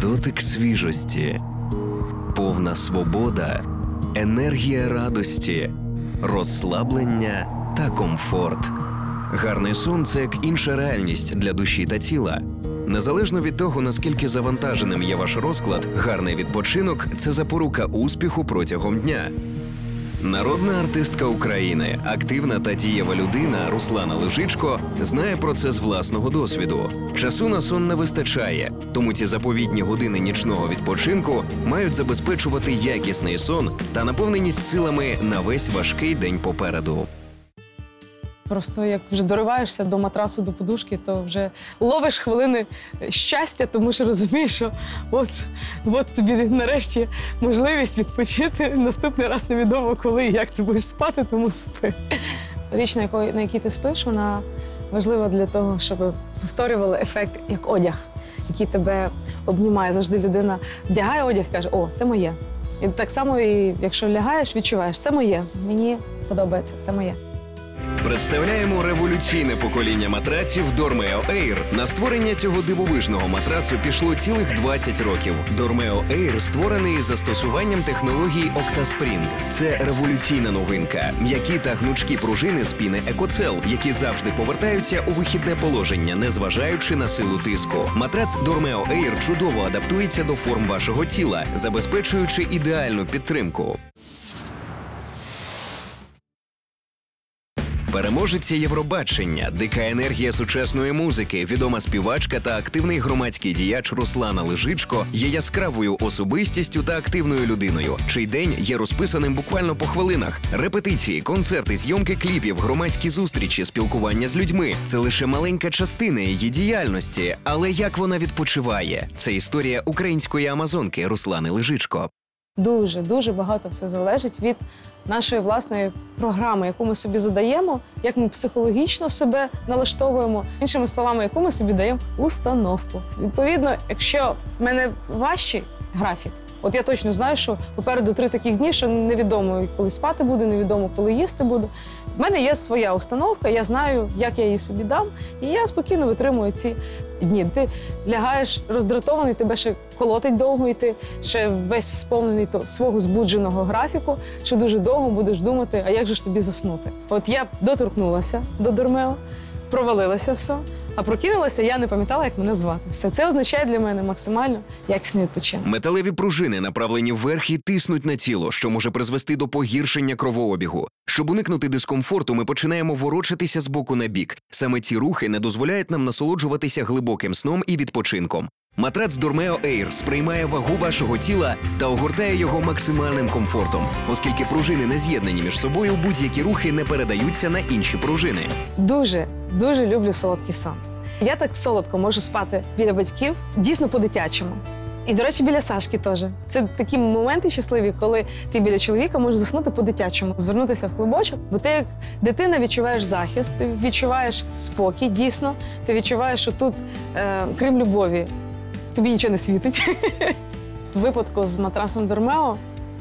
дотик свіжості, повна свобода, енергія радості, розслаблення та комфорт. Гарний сон це як інша реальність для душі та тіла. Незалежно від того, наскільки завантаженим є ваш розклад, гарний відпочинок це запорука успіху протягом дня. Народна артистка України, активна та дієва людина Руслана Лежичко знає про це з власного досвіду. Часу на сон не вистачає, тому ці заповітні години нічного відпочинку мають забезпечувати якісний сон та наповненість силами на весь важкий день попереду. Просто як вже дориваєшся до матрасу, до подушки, то вже ловиш хвилини щастя, тому що розумієш, що от, от тобі нарешті можливість відпочити. Наступний раз невідомо коли і як ти будеш спати, тому спи. Річ, на якої на якій ти спиш, вона важлива для того, щоб повторювала ефект як одяг, який тебе обнімає. Завжди людина вдягає одяг і каже, о, це моє. І так само, і якщо лягаєш, відчуваєш, це моє. Мені подобається, це моє. Представляємо революційне покоління матраців Dormeo Air. На створення цього дивовижного матрацу пішло цілих 20 років. Dormeo Air створений із застосуванням технології OctaSpring. Це революційна новинка. М'які та гнучкі пружини з піни Екоцел, які завжди повертаються у вихідне положення, незважаючи на силу тиску. Матрац Dormeo Air чудово адаптується до форм вашого тіла, забезпечуючи ідеальну підтримку. Переможеця Євробачення, дика енергія сучасної музики, відома співачка та активний громадський діяч Руслана Лежичко є яскравою особистістю та активною людиною, чий день є розписаним буквально по хвилинах. Репетиції, концерти, зйомки кліпів, громадські зустрічі, спілкування з людьми це лише маленька частина її діяльності. Але як вона відпочиває? Це історія української амазонки Руслани Лежичко. Дуже дуже багато все залежить від нашої власної програми, яку ми собі задаємо, як ми психологічно себе налаштовуємо, іншими словами, яку ми собі даємо установку. Відповідно, якщо в мене важчий графік, от я точно знаю, що попереду три таких дні, що невідомо коли спати буду, невідомо коли їсти буду. В мене є своя установка, я знаю, як я її собі дам, і я спокійно витримую ці дні. Ти лягаєш роздратований, тебе ще колотить довго, і ти ще весь сповнений то свого збудженого графіку, що дуже довго будеш думати, а як же ж тобі заснути? От я доторкнулася до Дормео, провалилася все, а прокинулася, я не пам'ятала, як мене звати. Все це означає для мене максимально якісний відпочинок. Металеві пружини направлені вверх і тиснуть на тіло, що може призвести до погіршення кровообігу. Щоб уникнути дискомфорту, ми починаємо ворочатися з боку на бік. Саме ці рухи не дозволяють нам насолоджуватися глибоким сном і відпочинком. Матрац Dormeo Air сприймає вагу вашого тіла та огортає його максимальним комфортом, оскільки пружини не з'єднані між собою, будь-які рухи не передаються на інші пружини. Дуже, дуже люблю солодкий сон. Я так солодко можу спати біля батьків, дійсно по-дитячому. І, до речі, біля Сашки теж. Це такі моменти щасливі, коли ти біля чоловіка можеш заснути по-дитячому, звернутися в клубочок, бо ти як дитина відчуваєш захист, ти відчуваєш спокій, дійсно. Ти відчуваєш, що тут, е, крім любові, тобі нічого не світить. В випадку з матрасом Дормео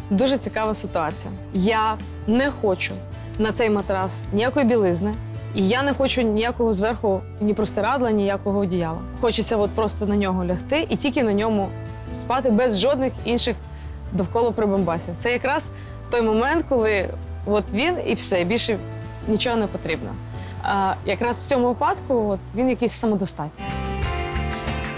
дуже цікава ситуація. Я не хочу на цей матрас ніякої білизни. І я не хочу ніякого зверху ні простирадла, ніякого одіяла. Хочеться от просто на нього лягти і тільки на ньому спати без жодних інших довкола прибамбасів. Це якраз той момент, коли от він і все, більше нічого не потрібно. А якраз в цьому випадку от він якийсь самодостатній.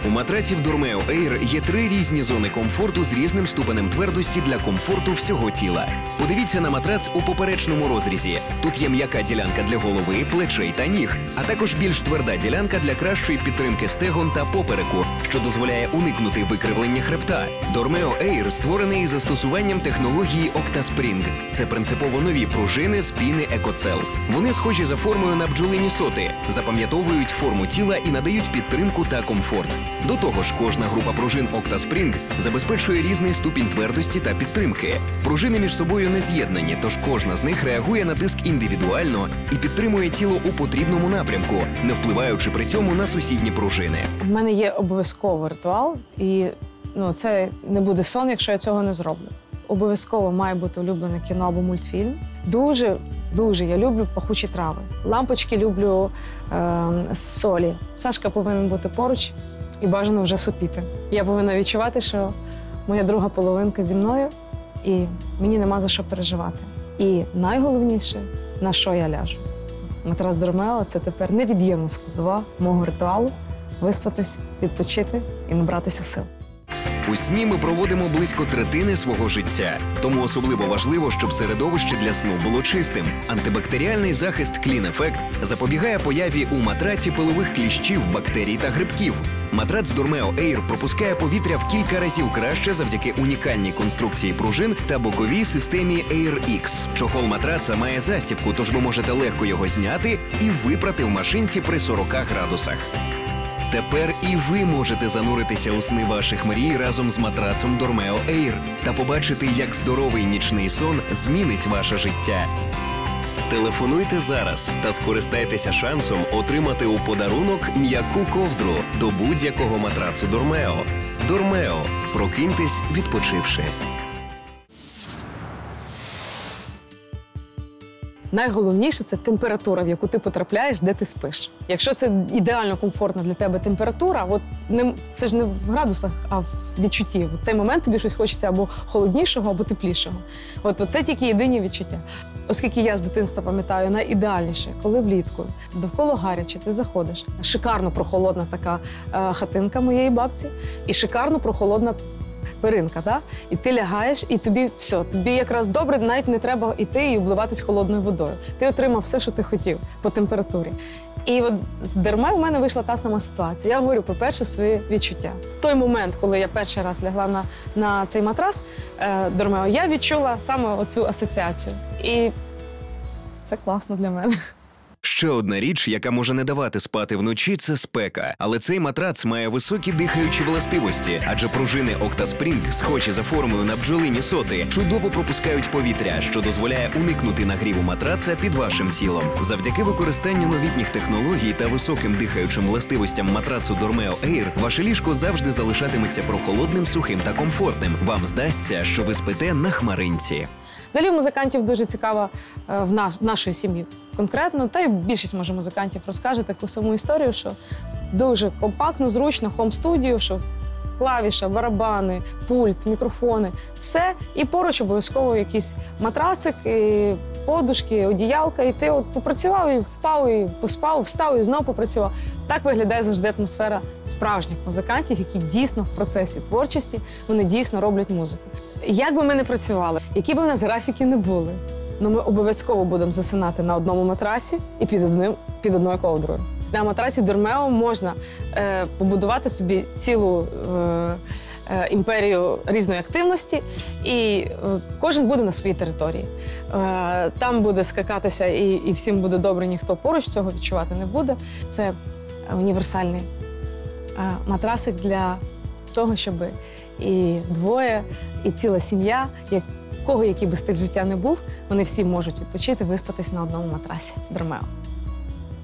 У матраців Dormeo Air є три різні зони комфорту з різним ступенем твердості для комфорту всього тіла. Подивіться на матрац у поперечному розрізі. Тут є м'яка ділянка для голови, плечей та ніг, а також більш тверда ділянка для кращої підтримки стегон та попереку, що дозволяє уникнути викривлення хребта. Dormeo Air створений із застосуванням технології OctaSpring. Це принципово нові пружини з піни Екоцел. Вони схожі за формою на бджолині соти, запам'ятовують форму тіла і надають підтримку та комфорт. До того ж, кожна група пружин OctaSpring забезпечує різний ступінь твердості та підтримки. Пружини між собою не з'єднані, тож кожна з них реагує на тиск індивідуально і підтримує тіло у потрібному напрямку, не впливаючи при цьому на сусідні пружини. У мене є обов'язково ритуал, і ну, це не буде сон, якщо я цього не зроблю. Обов'язково має бути улюблене кіно або мультфільм. Дуже, дуже я люблю пахучі трави. Лампочки люблю е, солі. Сашка повинен бути поруч. І бажано вже сопіти. Я повинна відчувати, що моя друга половинка зі мною, і мені нема за що переживати. І найголовніше, на що я ляжу. Матрас Дормео це тепер невід'ємна складова мого ритуалу виспатись, відпочити і набратися сил. У сні ми проводимо близько третини свого життя, тому особливо важливо, щоб середовище для сну було чистим. Антибактеріальний захист Effect запобігає появі у матраці пилових кліщів, бактерій та грибків. Матрац Dormeo Air пропускає повітря в кілька разів краще завдяки унікальній конструкції пружин та боковій системі Air X. Чохол матраца має застібку, тож ви можете легко його зняти і випрати в машинці при 40 градусах. Тепер і ви можете зануритися у сни ваших мрій разом з матрацом Dormeo Air та побачити, як здоровий нічний сон змінить ваше життя. Телефонуйте зараз та скористайтеся шансом отримати у подарунок м'яку ковдру до будь-якого матрацу Dormeo. Dormeo. Прокиньтесь, відпочивши. Найголовніше це температура, в яку ти потрапляєш, де ти спиш. Якщо це ідеально комфортна для тебе температура, от не це ж не в градусах, а в відчутті. В цей момент тобі щось хочеться або холоднішого, або теплішого. От це тільки єдині відчуття. Оскільки я з дитинства пам'ятаю найідеальніше, коли влітку довкола гаряче, ти заходиш. Шикарно прохолодна така е, хатинка моєї бабці, і шикарно прохолодна перинка, да? і ти лягаєш, і тобі все, тобі якраз добре, навіть не треба йти і обливатись холодною водою. Ти отримав все, що ти хотів по температурі. І от з дерма в мене вийшла та сама ситуація. Я говорю, по-перше, свої відчуття. В той момент, коли я перший раз лягла на, на цей матрас е, Дормео, я відчула саме оцю асоціацію. І це класно для мене. Ще одна річ, яка може не давати спати вночі, це спека. Але цей матрац має високі дихаючі властивості, адже пружини Octaspring, схожі за формою на бджолині соти, чудово пропускають повітря, що дозволяє уникнути нагріву матраца під вашим тілом. Завдяки використанню новітніх технологій та високим дихаючим властивостям матрацу Dormeo Air, ваше ліжко завжди залишатиметься прохолодним, сухим та комфортним. Вам здасться, що ви спите на хмаринці. Взагалі, музикантів дуже цікава е, в, наш, в нашої сім'ї конкретно, та й більшість може музикантів розкаже таку саму історію, що дуже компактно, зручно, хом-студію, що клавіша, барабани, пульт, мікрофони, все. І поруч обов'язково якийсь матрацик, і подушки, одіялка. І ти от попрацював і впав, і поспав, встав і знову попрацював. Так виглядає завжди атмосфера справжніх музикантів, які дійсно в процесі творчості вони дійсно роблять музику. Як би ми не працювали, які б у нас графіки не були, ну ми обов'язково будемо засинати на одному матрасі і під одним під одною ковдрою. На матрасі Дормео можна е, побудувати собі цілу е, е, імперію різної активності, і е, кожен буде на своїй території. Е, там буде скакатися, і, і всім буде добре, ніхто поруч цього відчувати не буде. Це універсальний е, матрасик для того, щоб і двоє, і ціла сім'я, як кого який би стиль життя не був, вони всі можуть відпочити, виспатись на одному матрасі. Дормео.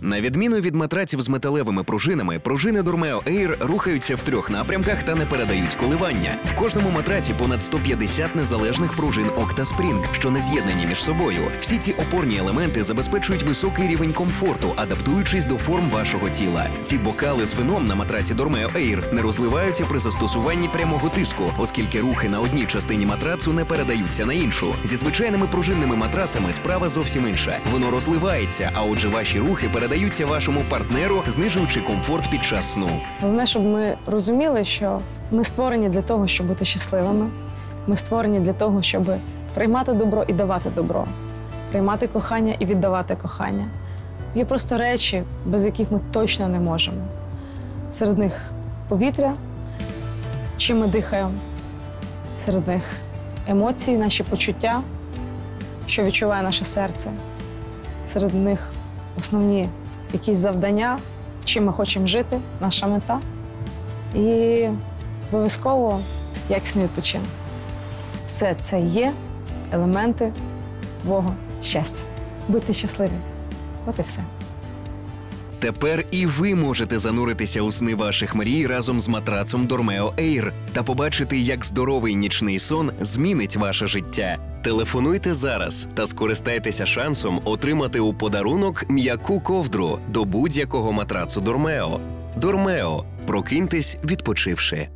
На відміну від матраців з металевими пружинами, пружини Dormeo Air рухаються в трьох напрямках та не передають коливання. В кожному матраці понад 150 незалежних пружин Octaspring, що не з'єднані між собою. Всі ці опорні елементи забезпечують високий рівень комфорту, адаптуючись до форм вашого тіла. Ці бокали з вином на матраці Dormeo Air не розливаються при застосуванні прямого тиску, оскільки рухи на одній частині матрацу не передаються на іншу. Зі звичайними пружинними матрацами справа зовсім інша. Воно розливається, а отже, ваші рухи передаються вашому партнеру, знижуючи комфорт під час сну. Головне, щоб ми розуміли, що ми створені для того, щоб бути щасливими. Ми створені для того, щоб приймати добро і давати добро, приймати кохання і віддавати кохання. Є просто речі, без яких ми точно не можемо. Серед них повітря, чим ми дихаємо, серед них емоції, наші почуття, що відчуває наше серце. Серед них основні якісь завдання, чим ми хочемо жити, наша мета. І обов'язково якісний відпочинок. Все це є елементи твого щастя. Будьте щасливі. От і все. Тепер і ви можете зануритися у сни ваших мрій разом з матрацом Dormeo Air та побачити, як здоровий нічний сон змінить ваше життя. Телефонуйте зараз та скористайтеся шансом отримати у подарунок м'яку ковдру до будь-якого матрацу Dormeo. Дормео. Прокиньтесь, відпочивши.